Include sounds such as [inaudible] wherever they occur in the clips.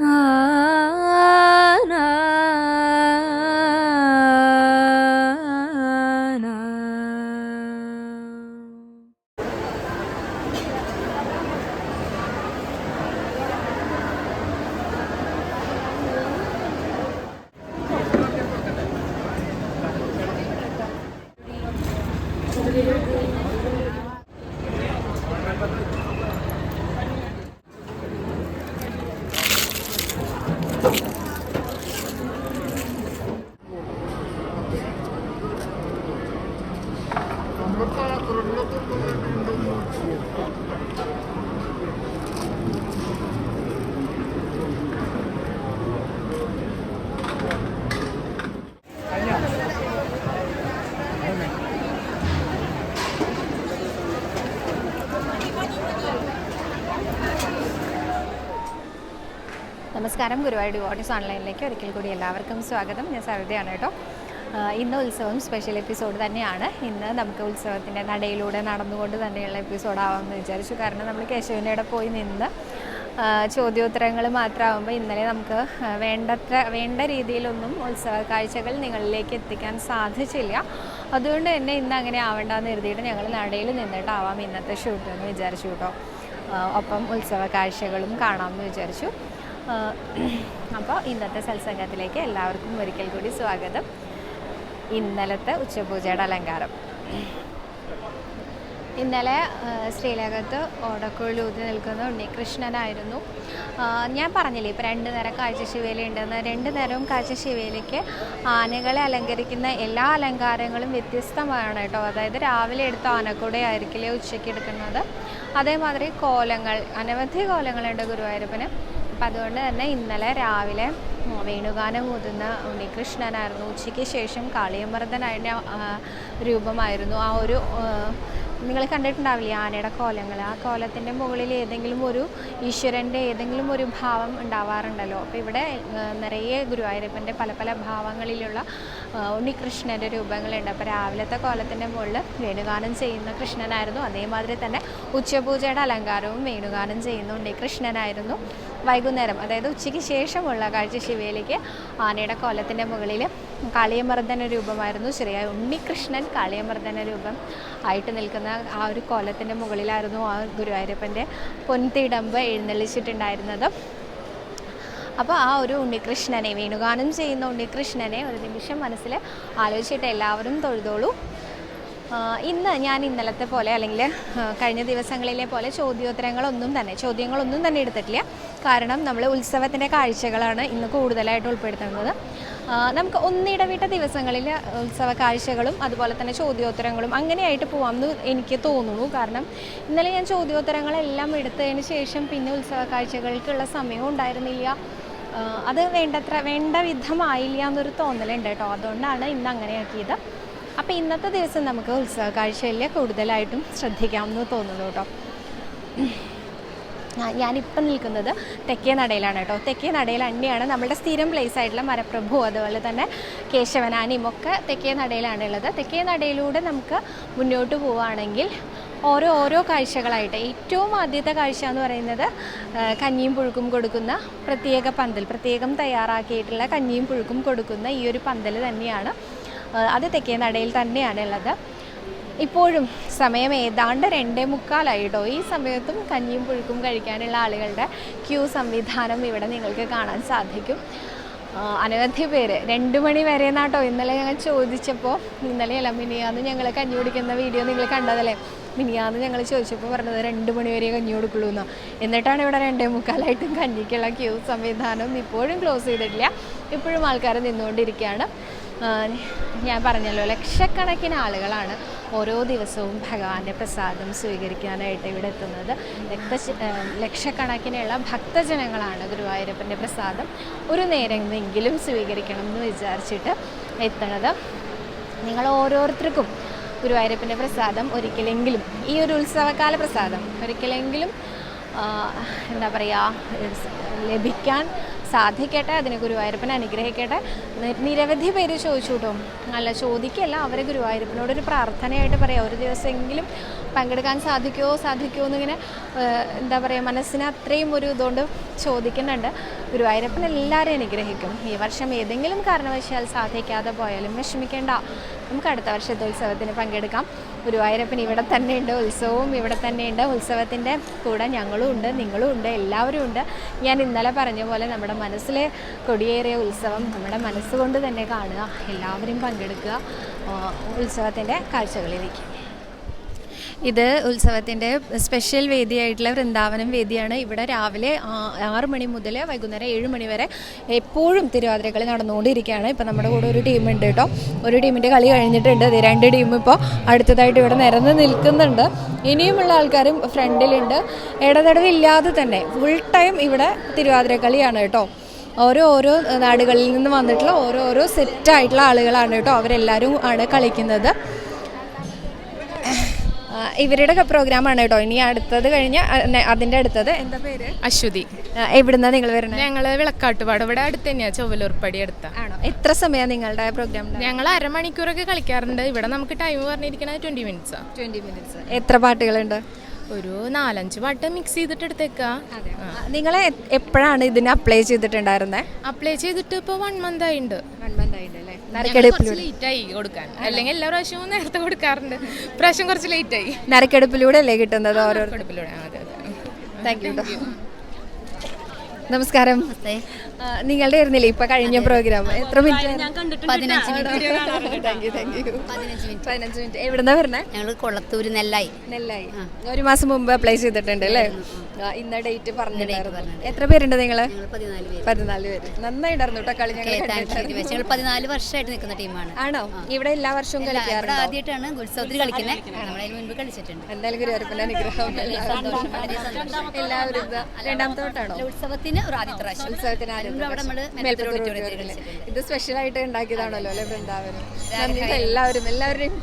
Ah. നമസ്കാരം. Guruvayur devotees ഓൺലൈനിലേക്ക് ഒരിക്കൽ കൂടി എല്ലാവർക്കും സ്വാഗതം. ഞാൻ സവിതയാണ് കേട്ടോ. ഇന്ന് ഉത്സവം സ്പെഷ്യൽ എപ്പിസോഡ് തന്നെയാണ്. ഇന്ന് നമുക്ക് ഉത്സവത്തിന്റെ നടയിലൂടെ നടന്നുകൊണ്ട് തന്നെയുള്ള എപ്പിസോഡാവാമെന്ന് വിചാരിച്ചു. കാരണം നമ്മൾ കേശവന്റെ അവിടെ പോയി നിന്ന് ചോദ്യോത്തരങ്ങൾ മാത്രമാകുമ്പോൾ ഇന്നലെ നമുക്ക് വേണ്ടത്ര വേണ്ട രീതിയിലൊന്നും ഉത്സവ കാഴ്ചകൾ നിങ്ങളിലേക്ക് എത്തിക്കാൻ സാധിച്ചില്ല. അതുകൊണ്ട് തന്നെ ഇന്ന് അങ്ങനെ ആവണ്ടെന്ന് കരുതിയിട്ട് ഞങ്ങൾ നടയിൽ നിന്നിട്ടാവാം ഇന്നത്തെ ഷൂട്ട് എന്ന് വിചാരിച്ചു കേട്ടോ. ഒപ്പം ഉത്സവ കാഴ്ചകളും കാണാമെന്ന് വിചാരിച്ചു. [clears throat] അപ്പോൾ ഇന്നത്തെ സത്സംഗത്തിലേക്ക് എല്ലാവർക്കും ഒരിക്കൽ കൂടി സ്വാഗതം. ഇന്നലത്തെ ഉച്ചപൂജയുടെ അലങ്കാരം. ഇന്നലെ ശ്രീലകത്ത് ഓടക്കുഴലൂതി നിൽക്കുന്ന ഉണ്ണികൃഷ്ണനായിരുന്നു. ഞാൻ പറഞ്ഞില്ലേ ഇപ്പോൾ രണ്ട് നേരം കാഴ്ച ശിവേലയുണ്ടെന്ന് രണ്ട് നേരവും കാഴ്ച ശിവേലിക്ക് ആനകളെ അലങ്കരിക്കുന്ന എല്ലാ അലങ്കാരങ്ങളും വ്യത്യസ്തമാണ് കേട്ടോ. അതായത് രാവിലെ എടുത്ത ആനക്കൂടെ ആയിരിക്കില്ലേ ഉച്ചയ്ക്ക് എടുക്കുന്നത്. അതേമാതിരി കോലങ്ങൾ അനവധി കോലങ്ങളുണ്ട് ഗുരുവായൂരപ്പന്. അപ്പം അതുകൊണ്ട് തന്നെ ഇന്നലെ രാവിലെ വേണുഗാനം ഊതുന്ന ഉണ്ണികൃഷ്ണനായിരുന്നു. ഉച്ചയ്ക്ക് ശേഷം കാളിയമർദ്ദനായ രൂപമായിരുന്നു. ആ ഒരു നിങ്ങൾ കണ്ടിട്ടുണ്ടാവില്ലേ ആനയുടെ കോലങ്ങൾ? ആ കോലത്തിന്റെ മുകളിൽ ഏതെങ്കിലും ഒരു ഈശ്വരന്റെ ഏതെങ്കിലും ഒരു ഭാവം ഉണ്ടാവാറുണ്ടല്ലോ. അപ്പോൾ ഇവിടെ നിറയെ ഗുരുവായൂരപ്പന്റെ പല പല ഭാവങ്ങളിലുള്ള ഉണ്ണികൃഷ്ണന്റെ രൂപങ്ങളുണ്ട്. അപ്പോൾ രാവിലത്തെ കോലത്തിന്റെ മുകളിൽ വേണുഗാനം ചെയ്യുന്ന കൃഷ്ണനായിരുന്നു. അതേമാതിരി തന്നെ ഉച്ചപൂജയുടെ അലങ്കാരവും വേണുഗാനം ചെയ്യുന്ന ഉണ്ണികൃഷ്ണനായിരുന്നു വൈകുന്നേരം. അതായത് ഉച്ചയ്ക്ക് ശേഷമുള്ള കാഴ്ച ശിവയിലേക്ക് ആനയുടെ കോലത്തിന്റെ മുകളിൽ കാളിയമർദ്ദന രൂപമായിരുന്നു ശരിയായ ഉണ്ണികൃഷ്ണൻ കാളിയമർദ്ദന രൂപം ആയിട്ട് നിൽക്കുന്ന ആ ഒരു കോലത്തിന്റെ മുകളിലായിരുന്നു ആ ഗുരുവായൂരപ്പന്റെ പൊൻതിടമ്പ് എഴുന്നള്ളിച്ചിട്ടുണ്ടായിരുന്നത്. അപ്പോൾ ആ ഒരു ഉണ്ണികൃഷ്ണനെ വേണുഗാനം ചെയ്യുന്ന ഉണ്ണികൃഷ്ണനെ ഒരു നിമിഷം മനസ്സിൽ ആലോചിച്ചിട്ട് എല്ലാവരും തൊഴുതോളൂ. ഇന്ന് ഞാൻ ഇന്നലത്തെ പോലെ അല്ലെങ്കിൽ കഴിഞ്ഞ ദിവസങ്ങളിലെ പോലെ ചോദ്യോത്തരങ്ങളൊന്നും തന്നെ ചോദ്യങ്ങളൊന്നും തന്നെ എടുത്തിട്ടില്ല. കാരണം നമ്മൾ ഉത്സവത്തിന്റെ കാഴ്ചകളാണ് ഇന്ന് കൂടുതലായിട്ട് ഉൾപ്പെടുത്തുന്നത്. നമുക്ക് ഒന്നിടവിട്ട ദിവസങ്ങളിൽ ഉത്സവ കാഴ്ചകളും അതുപോലെ തന്നെ ചോദ്യോത്തരങ്ങളും അങ്ങനെയായിട്ട് പോകാമെന്ന് എനിക്ക് തോന്നുന്നു. കാരണം ഇന്നലെ ഞാൻ ചോദ്യോത്തരങ്ങളെല്ലാം എടുത്തതിന് ശേഷം പിന്നെ ഉത്സവ കാഴ്ചകൾക്കുള്ള സമയവും ഉണ്ടായിരുന്നില്ല അത് വേണ്ടത്ര വേണ്ട വിധമായില്ല എന്നൊരു തോന്നലുണ്ട് കേട്ടോ. അതുകൊണ്ടാണ് ഇന്ന് അങ്ങനെയാക്കിയത്. അപ്പോൾ ഇന്നത്തെ ദിവസം നമുക്ക് ഉത്സവ കാഴ്ചയിൽ കൂടുതലായിട്ടും ശ്രദ്ധിക്കാമെന്ന് തോന്നുന്നു കേട്ടോ. ഞാനിപ്പം നിൽക്കുന്നത് തെക്കേ നടയിലാണ് കേട്ടോ. തെക്കേ നടയിൽ തന്നെയാണ് നമ്മുടെ സ്ഥിരം പ്ലേസ് ആയിട്ടുള്ള മരപ്രഭു. അതുപോലെ തന്നെ കേശവനാനിയും ഒക്കെ തെക്കേ നടയിലാണ് ഉള്ളത്. തെക്കേ നടയിലൂടെ നമുക്ക് മുന്നോട്ട് പോവുകയാണെങ്കിൽ ഓരോ ഓരോ കാഴ്ചകളായിട്ട് ഏറ്റവും ആദ്യത്തെ കാഴ്ച എന്ന് പറയുന്നത് കഞ്ഞിയും പുഴുക്കും കൊടുക്കുന്ന പ്രത്യേക പന്തൽ പ്രത്യേകം തയ്യാറാക്കിയിട്ടുള്ള കഞ്ഞിയും പുഴുക്കും കൊടുക്കുന്ന ഈ ഒരു പന്തൽ തന്നെയാണ്. അത് തെക്കേ നടയിൽ തന്നെയാണ് ഉള്ളത്. ഇപ്പോഴും സമയം ഏതാണ്ട് രണ്ടേ മുക്കാലായി കേട്ടോ ഈ സമയത്തും കഞ്ഞിയും പുഴുക്കും കഴിക്കാനുള്ള ആളുകളുടെ ക്യൂ സംവിധാനം ഇവിടെ നിങ്ങൾക്ക് കാണാൻ സാധിക്കും. അനവധി പേര്. രണ്ട് മണി വരെ എന്നാട്ടോ ഇന്നലെ ഞങ്ങൾ ചോദിച്ചപ്പോൾ ഇന്നലെ അല്ല മിനിയാന്ന് ഞങ്ങൾ കഞ്ഞി കുടിക്കുന്ന വീഡിയോ നിങ്ങൾ കണ്ടതല്ലേ? മിനിയാന്ന് ഞങ്ങൾ ചോദിച്ചപ്പോൾ പറഞ്ഞത് രണ്ട് മണി വരെ കഞ്ഞി കൊടുക്കുള്ളൂ എന്നാ എന്നിട്ടാണ് ഇവിടെ രണ്ടേ മുക്കാലായിട്ടും കഞ്ഞിക്കുള്ള ക്യൂ സംവിധാനം ഇപ്പോഴും ക്ലോസ് ചെയ്തിട്ടില്ല. ഇപ്പോഴും ആൾക്കാർ നിന്നുകൊണ്ടിരിക്കുകയാണ് ഞാൻ പറഞ്ഞല്ലോ ലക്ഷക്കണക്കിന് ആളുകളാണ് ഓരോ ദിവസവും ഭഗവാന്റെ പ്രസാദം സ്വീകരിക്കാനായിട്ട് ഇവിടെ എത്തുന്നത്. രക്ത ലക്ഷക്കണക്കിനുള്ള ഭക്തജനങ്ങളാണ് ഗുരുവായൂരപ്പന്റെ പ്രസാദം ഒരു നേരമെങ്കിലും സ്വീകരിക്കണം എന്ന് വിചാരിച്ചിട്ട് എത്തണത് നിങ്ങൾ ഓരോരുത്തർക്കും ഗുരുവായൂരപ്പന്റെ പ്രസാദം ഒരിക്കലെങ്കിലും ഈ ഒരു ഉത്സവകാല പ്രസാദം ഒരിക്കലെങ്കിലും എന്താ പറയുക ലഭിക്കാൻ സാധിക്കട്ടെ അതിന് ഗുരുവായൂരപ്പൻ അനുഗ്രഹിക്കട്ടെ. നിരവധി പേര് ചോദിച്ചു കേട്ടോ. അല്ല ചോദിക്കല്ല അവരെ ഗുരുവായൂരപ്പനോടൊരു പ്രാർത്ഥനയായിട്ട് പറയാം. ഒരു ദിവസമെങ്കിലും പങ്കെടുക്കാൻ സാധിക്കുമോ സാധിക്കുമോ എന്നിങ്ങനെ എന്താ പറയുക മനസ്സിന് അത്രയും ഒരു ഇതുകൊണ്ട് ചോദിക്കുന്നുണ്ട്. ഗുരുവായൂരപ്പൻ എല്ലാവരെയും അനുഗ്രഹിക്കും. ഈ വർഷം ഏതെങ്കിലും കാരണവശാൽ സാധിക്കാതെ പോയാലും വിഷമിക്കേണ്ട. നമുക്ക് അടുത്ത വർഷത്തെ ഉത്സവത്തിന് പങ്കെടുക്കാം. ഗുരുവായൂരപ്പൻ ഇവിടെ തന്നെയുണ്ട്. ഉത്സവവും ഇവിടെ തന്നെയുണ്ട്. ഉത്സവത്തിന്റെ കൂടെ ഞങ്ങളും ഉണ്ട് നിങ്ങളും ഉണ്ട് എല്ലാവരും ഉണ്ട്. ഞാൻ ഇന്നലെ പറഞ്ഞ പോലെ നമ്മുടെ മനസ്സിലെ കൊടിയേറിയ ഉത്സവം നമ്മുടെ മനസ്സുകൊണ്ട് തന്നെ കാണുക എല്ലാവരും പങ്കെടുക്കുക ഉത്സവത്തിന്റെ കാഴ്ചകളിലേക്ക്. ഇത് ഉത്സവത്തിന്റെ സ്പെഷ്യൽ വേദിയായിട്ടുള്ള വൃന്ദാവനം വേദിയാണ്. ഇവിടെ രാവിലെ ആറ് മണി മുതൽ വൈകുന്നേരം ഏഴ് മണി വരെ എപ്പോഴും തിരുവാതിരക്കളി നടന്നുകൊണ്ടിരിക്കുകയാണ്. ഇപ്പോൾ നമ്മുടെ കൂടെ ഒരു ടീമുണ്ട് കേട്ടോ. ഒരു ടീമിന്റെ കളി കഴിഞ്ഞിട്ടുണ്ട്. ദേ രണ്ട് ടീം ഇപ്പോൾ അടുത്തതായിട്ട് ഇവിടെ നിരന്ന് നിൽക്കുന്നുണ്ട്. ഇനിയുമുള്ള ആൾക്കാരും ഫ്രണ്ടിലുണ്ട്. ഇടതടവില്ലാതെ തന്നെ ഫുൾ ടൈം ഇവിടെ തിരുവാതിരക്കളിയാണ് കേട്ടോ. ഓരോ ഓരോ നാടുകളിൽ നിന്ന് വന്നിട്ടുള്ള ഓരോ ഓരോ സെറ്റായിട്ടുള്ള ആളുകളാണ് കേട്ടോ. അവരെല്ലാവരും ആണ് കളിക്കുന്നത്. ഇവരുടെ പ്രോഗ്രാമാണ് കേട്ടോ. ഇനി അടുത്തത് കഴിഞ്ഞ് അതിന്റെ അടുത്തത് എന്താ പേര്? അശ്വതി. എവിടുന്നാ നിങ്ങൾ വരുന്നത് ഞങ്ങൾ വിളക്കാട്ടുപാട്. ഇവിടെ അടുത്ത് തന്നെയാ ചൊവ്വലൂർപ്പടി അടുത്ത. ആണോ? എത്ര സമയം നിങ്ങളുടെ പ്രോഗ്രാം ഞങ്ങൾ അരമണിക്കൂറൊക്കെ കളിക്കാറുണ്ട്. ഇവിടെ നമുക്ക് ടൈം പറഞ്ഞിരിക്കുന്നത് ട്വന്റി മിനിറ്റ്സ് ട്വന്റി മിനിറ്റ്സ് എത്ര പാട്ടുകളുണ്ട്? ഒരു നാലഞ്ച് പാട്ട് മിക്സ് ചെയ്തിട്ട് എടുത്തേക്കാ. നിങ്ങൾ എപ്പോഴാണ് ഇതിന് അപ്ലൈ ചെയ്തിട്ടുണ്ടായിരുന്നത് അപ്ലൈ ചെയ്തിട്ട് ഇപ്പോൾ വൺ മന്ത് ആയിട്ടുണ്ട് വൺ മന്ത് ആയിട്ടല്ലേ നറുക്കെടുപ്പിലൂടെ കൊടുക്കാൻ. അല്ലെങ്കിൽ എല്ലാ പ്രാവശ്യവും നേരത്തെ കൊടുക്കാറുണ്ട്. പ്രാവശ്യം കുറച്ച് ലേറ്റ് ആയി നറുക്കെടുപ്പിലൂടെ അല്ലേ കിട്ടുന്നത് ഓരോ താങ്ക് യു നമസ്കാരം. നിങ്ങളുടെ ആയിരുന്നില്ലേ ഇപ്പൊ കഴിഞ്ഞ പ്രോഗ്രാം എത്ര മിനിറ്റ് പതിനഞ്ച് മിനിറ്റ് [laughs] എവിടുന്നാ വരണേ ഞങ്ങൾ കൊളത്തൂര് നെല്ലായി. നെല്ലായി. ഒരു മാസം മുമ്പ് അപ്ലൈ ചെയ്തിട്ടുണ്ട് അല്ലേ? ഇന്ന ഡേറ്റ് പറഞ്ഞിട്ടുണ്ടായിരുന്നു. എത്ര പേരുണ്ട് നിങ്ങൾ? ഞങ്ങൾ പതിനാല് പേര്. നന്നായിട്ടായിരുന്നു കേട്ടോ കളി ഞങ്ങൾ പതിനാല് വർഷമായിട്ട് നിൽക്കുന്ന ടീമാണ് ആണോ. ഇവിടെ എല്ലാ വർഷവും കളിക്കാറുണ്ട്? ആദ്യമായിട്ടാണ് ഉത്സവത്തിൽ കളിക്കുന്നത് നമ്മളതിന് മുൻപ് കളിച്ചിട്ടുണ്ട്. എന്തായാലും ഗുരുവായൂരപ്പന്റെ അനുഗ്രഹം. എല്ലാവരും. രണ്ടാമത്തെ തൊട്ടാണോ ഉത്സവത്തിന് ഒരു ആദ്യത്തെ പ്രാവശ്യം. ഇത് സ്പെഷ്യൽ ആയിട്ട് ഉണ്ടാക്കിയതാണല്ലോ അല്ലെ വൃന്ദാവനം? എല്ലാവരും എല്ലാവരുടെയും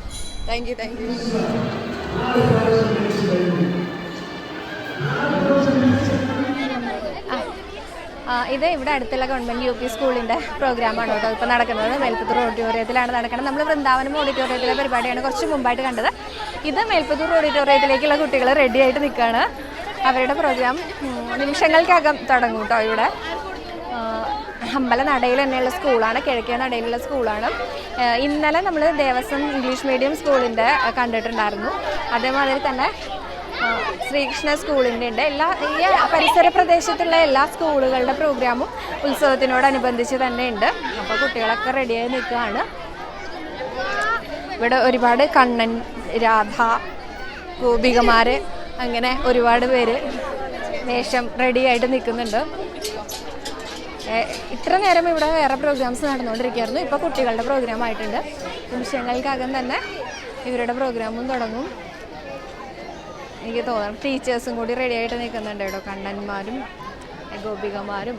താങ്ക് യു താങ്ക് യു ഇത് ഇവിടെ അടുത്തുള്ള ഗവൺമെന്റ് യു പി സ്കൂളിന്റെ പ്രോഗ്രാമാണ് കേട്ടോ. ഇപ്പോൾ നടക്കുന്നത് മേൽപ്പത്തൂർ ഓഡിറ്റോറിയത്തിലാണ് നടക്കുന്നത്. നമ്മൾ വൃന്ദാവനം ഓഡിറ്റോറിയത്തിലെ പരിപാടിയാണ് കുറച്ച് മുമ്പായിട്ട് കണ്ടത്. ഇത് മേൽപ്പത്തൂർ ഓഡിറ്റോറിയത്തിലേക്കുള്ള കുട്ടികൾ റെഡി ആയിട്ട് നിൽക്കുകയാണ് അവരുടെ പ്രോഗ്രാം നിമിഷങ്ങൾക്കകം തുടങ്ങും കേട്ടോ ഇവിടെ. അമ്പല നടയിൽ തന്നെയുള്ള സ്കൂളാണ് കിഴക്കേ നടയിലുള്ള സ്കൂളാണ്. ഇന്നലെ നമ്മൾ ദേവസ്വം ഇംഗ്ലീഷ് മീഡിയം സ്കൂളിന്റെ കണ്ടിട്ടുണ്ടായിരുന്നു. അതേമാതിരി തന്നെ ശ്രീകൃഷ്ണ സ്കൂളിന്റെ ഉണ്ട്. എല്ലാ ഈ പരിസര പ്രദേശത്തുള്ള എല്ലാ സ്കൂളുകളുടെ പ്രോഗ്രാമും ഉത്സവത്തിനോടനുബന്ധിച്ച് തന്നെ ഉണ്ട്. അപ്പോൾ കുട്ടികളൊക്കെ റെഡിയായി നിൽക്കുകയാണ്. ഇവിടെ ഒരുപാട് കണ്ണൻ രാധ ഗോപികമാർ അങ്ങനെ ഒരുപാട് പേര് വേഷം റെഡിയായിട്ട് നിൽക്കുന്നുണ്ട്. ഇത്ര നേരം ഇവിടെ വേറെ പ്രോഗ്രാംസ് നടന്നുകൊണ്ടിരിക്കുകയായിരുന്നു. ഇപ്പോൾ കുട്ടികളുടെ പ്രോഗ്രാം ആയിട്ടുണ്ട്. നിമിഷങ്ങൾക്കകം തന്നെ ഇവരുടെ പ്രോഗ്രാമും തുടങ്ങും. എനിക്ക് തോന്നുന്നു ടീച്ചേഴ്സും കൂടി റെഡി ആയിട്ട് നിൽക്കുന്നുണ്ട് കേട്ടോ കണ്ണന്മാരും ഗോപികമാരും.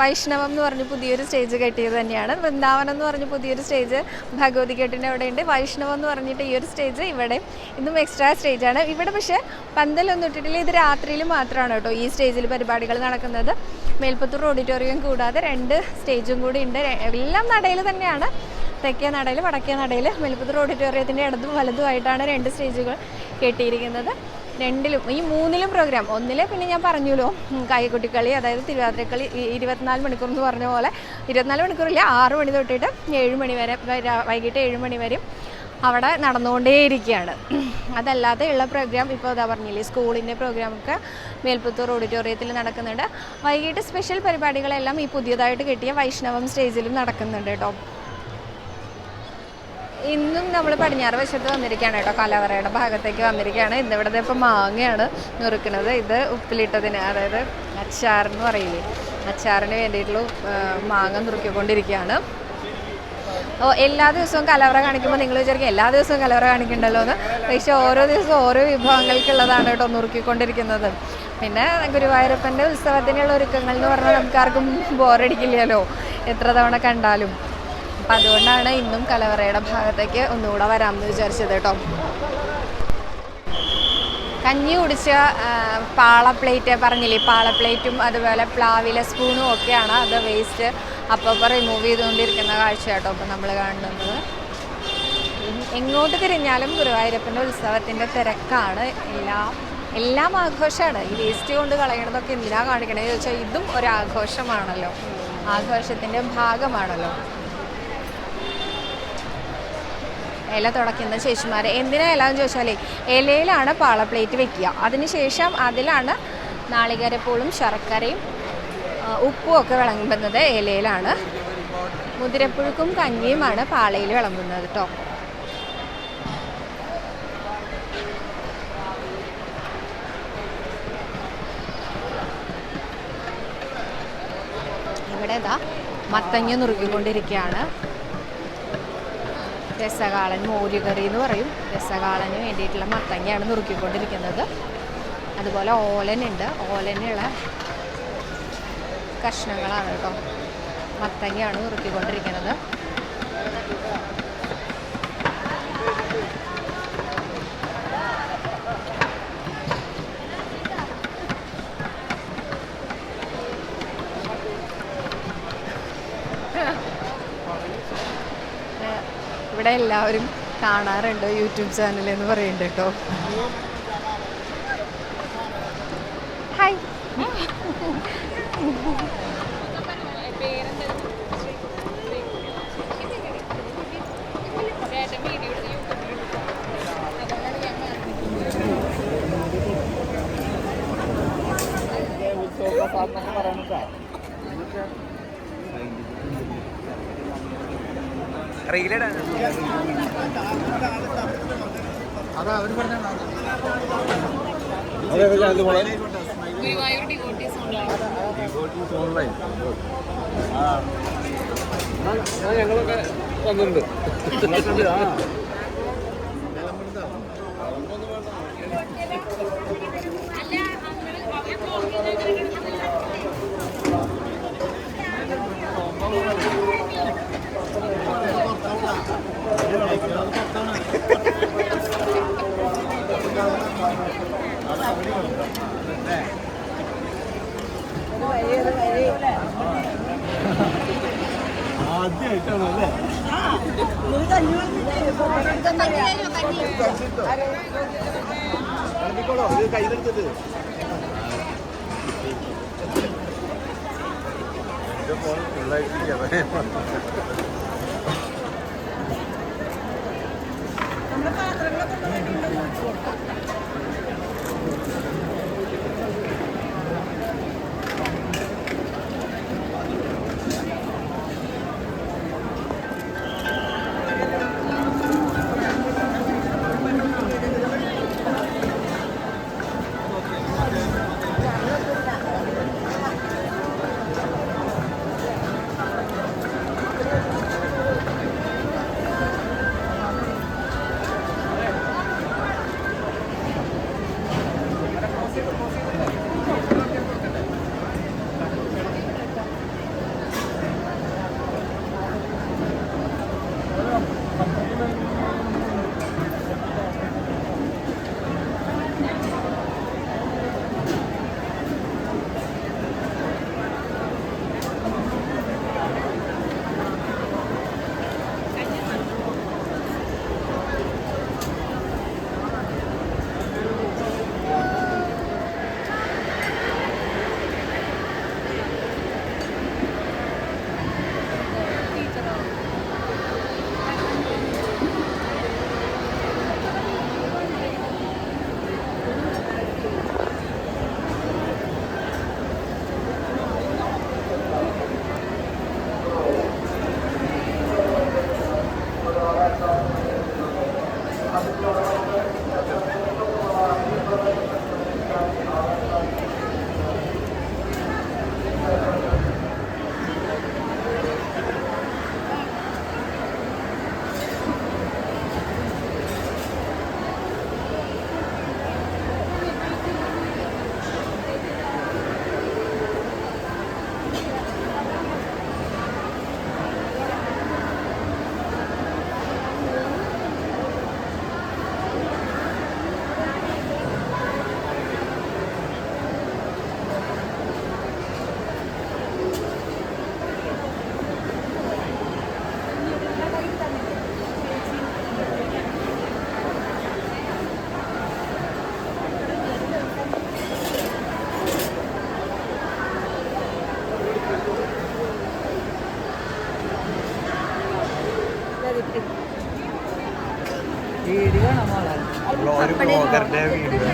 വൈഷ്ണവം എന്ന് പറഞ്ഞ് പുതിയൊരു സ്റ്റേജ് കെട്ടിയത് തന്നെയാണ്. വൃന്ദാവനം എന്ന് പറഞ്ഞ് പുതിയൊരു സ്റ്റേജ് ഭഗവതി കെട്ടിന്റെ അവിടെ ഉണ്ട് വൈഷ്ണവം എന്ന് പറഞ്ഞിട്ട് ഈ ഒരു സ്റ്റേജ് ഇവിടെ ഇന്നും എക്സ്ട്രാ സ്റ്റേജാണ് ഇവിടെ പക്ഷേ പന്തലൊന്നും ഇട്ടിട്ടില്ല. ഇത് രാത്രിയിൽ മാത്രമാണ് കേട്ടോ ഈ സ്റ്റേജിൽ പരിപാടികൾ നടക്കുന്നത്. മേൽപ്പത്തൂർ ഓഡിറ്റോറിയം കൂടാതെ രണ്ട് സ്റ്റേജും കൂടി ഉണ്ട്. എല്ലാം നടയിൽ തന്നെയാണ്. തെക്കേ നടയിൽ വടക്കേ നടയിൽ മേൽപ്പത്തൂർ ഓഡിറ്റോറിയത്തിന്റെ ഇടതും വലതുമായിട്ടാണ് രണ്ട് സ്റ്റേജുകൾ കെട്ടിയിരിക്കുന്നത്. രണ്ടിലും ഈ മൂന്നിലും പ്രോഗ്രാം ഒന്നിലെ പിന്നെ ഞാൻ പറഞ്ഞല്ലോ കളി അതായത് തിരുവാതിരക്കളി ഇരുപത്തിനാല് മണിക്കൂർ എന്ന് പറഞ്ഞ പോലെ. ഇരുപത്തിനാല് മണിക്കൂറില്ല ആറ് മണി തൊട്ടിട്ട് ഏഴ് മണി വരെ വൈകിട്ട് ഏഴ് മണി വരെയും അവിടെ നടന്നുകൊണ്ടേയിരിക്കുകയാണ്. അതല്ലാതെ ഉള്ള പ്രോഗ്രാം ഇപ്പോൾ ഇതാ പറഞ്ഞില്ലേ സ്കൂളിന്റെ പ്രോഗ്രാമൊക്കെ മേൽപ്പത്തൂർ ഓഡിറ്റോറിയത്തിൽ നടക്കുന്നുണ്ട്. വൈകിട്ട് സ്പെഷ്യൽ പരിപാടികളെല്ലാം ഈ പുതിയതായിട്ട് കിട്ടിയ വൈഷ്ണവം സ്റ്റേജിലും നടക്കുന്നുണ്ട് കേട്ടോ. ഇന്നും നമ്മൾ പടിഞ്ഞാറ് വശത്ത് വന്നിരിക്കുകയാണ് കേട്ടോ. കലവറയുടെ ഭാഗത്തേക്ക് വന്നിരിക്കുകയാണ്. ഇന്ന് ഇവിടുത്തെ ഇപ്പോൾ മാങ്ങയാണ് നുറുക്കുന്നത്. ഇത് ഉപ്പിലിട്ടതിന് അതായത് അച്ചാറെന്ന് പറയില്ലേ? അച്ചാറിന് വേണ്ടിയിട്ടുള്ള മാങ്ങ നുറുക്കിക്കൊണ്ടിരിക്കുകയാണ്. ഓ എല്ലാ ദിവസവും കലവറ കാണിക്കുമ്പോൾ നിങ്ങൾ വിചാരിക്കും എല്ലാ ദിവസവും കലവറ കാണിക്കണ്ടല്ലോ എന്ന്. പക്ഷേ ഓരോ ദിവസവും ഓരോ വിഭവങ്ങൾക്കുള്ളതാണ് കേട്ടോ നുറുക്കിക്കൊണ്ടിരിക്കുന്നത്. പിന്നെ ഗുരുവായൂരപ്പന്റെ ഉത്സവത്തിനുള്ള ഒരുക്കങ്ങൾ എന്ന് പറഞ്ഞാൽ നമുക്ക് ആർക്കും ബോറടിക്കില്ലല്ലോ എത്ര തവണ കണ്ടാലും. അപ്പം അതുകൊണ്ടാണ് ഇന്നും കലവറയുടെ ഭാഗത്തേക്ക് ഒന്നുകൂടെ വരാമെന്ന് വിചാരിച്ചത് കേട്ടോ. കഞ്ഞി കുടിച്ച പാളപ്ലേറ്റ് പാള പ്ലേറ്റ് പറഞ്ഞില്ലേ? പാള പ്ലേറ്റും അതുപോലെ പ്ലാവിലെ സ്പൂണും ഒക്കെയാണ് അത് വേസ്റ്റ് അപ്പോൾ റിമൂവ് ചെയ്തുകൊണ്ടിരിക്കുന്ന കാഴ്ച കേട്ടോ അപ്പോൾ നമ്മൾ കാണുന്നത്. എങ്ങോട്ട് തിരിഞ്ഞാലും ഗുരുവായൂരപ്പന്റെ ഉത്സവത്തിന്റെ തിരക്കാണ്. എല്ലാം എല്ലാം ആഘോഷമാണ് ഈ വേസ്റ്റ് കൊണ്ട് കളയണതൊക്കെ എന്തിനാ കാണിക്കണേ ചോദിച്ചാൽ ഇതും ഒരു ആഘോഷമാണല്ലോ ആഘോഷത്തിന്റെ ഭാഗമാണല്ലോ. ഇല തുടക്കുന്ന ചേച്ചിമാർ എന്തിനാ ഇല എന്ന് ചോദിച്ചാലേ ഇലയിലാണ് പാള പ്ലേറ്റ് വെക്കുക. അതിനുശേഷം അതിലാണ് നാളികേരപ്പൂളും ശർക്കരയും ഉപ്പും ഒക്കെ വിളമ്പുന്നത് ഇലയിലാണ്. മുതിരപ്പുഴുക്കും കഞ്ഞിയുമാണ് പാളയിൽ വിളമ്പുന്നത് കേട്ടോ ഇവിടെ ഇതാ മത്തങ്ങ നുറുക്കിക്കൊണ്ടിരിക്കുകയാണ് രസകാളൻ മോരുകറി എന്ന് പറയും. രസകാളന് വേണ്ടിയിട്ടുള്ള മത്തങ്ങയാണ് നുറുക്കിക്കൊണ്ടിരിക്കുന്നത്. അതുപോലെ ഓലനുണ്ട്. ഓലനുള്ള കഷ്ണങ്ങളാണ് കേട്ടോ മത്തങ്ങയാണ് നുറുക്കിക്കൊണ്ടിരിക്കുന്നത്. ഇവിടെ എല്ലാവരും കാണാറുണ്ട് യൂട്യൂബ് ചാനൽ എന്ന് പറയുന്നുണ്ട് കേട്ടോ. ഹായ് ഡിവോട്ടീസ് ഓൺലൈൻ ഞങ്ങളൊക്കെ വന്നിട്ടുണ്ട്. കയ്യിലെടുത്തത് നമ്മുടെ പാത്രങ്ങളൊക്കെ ഒരു ബ്ലോഗറുടെ വീഡിയോ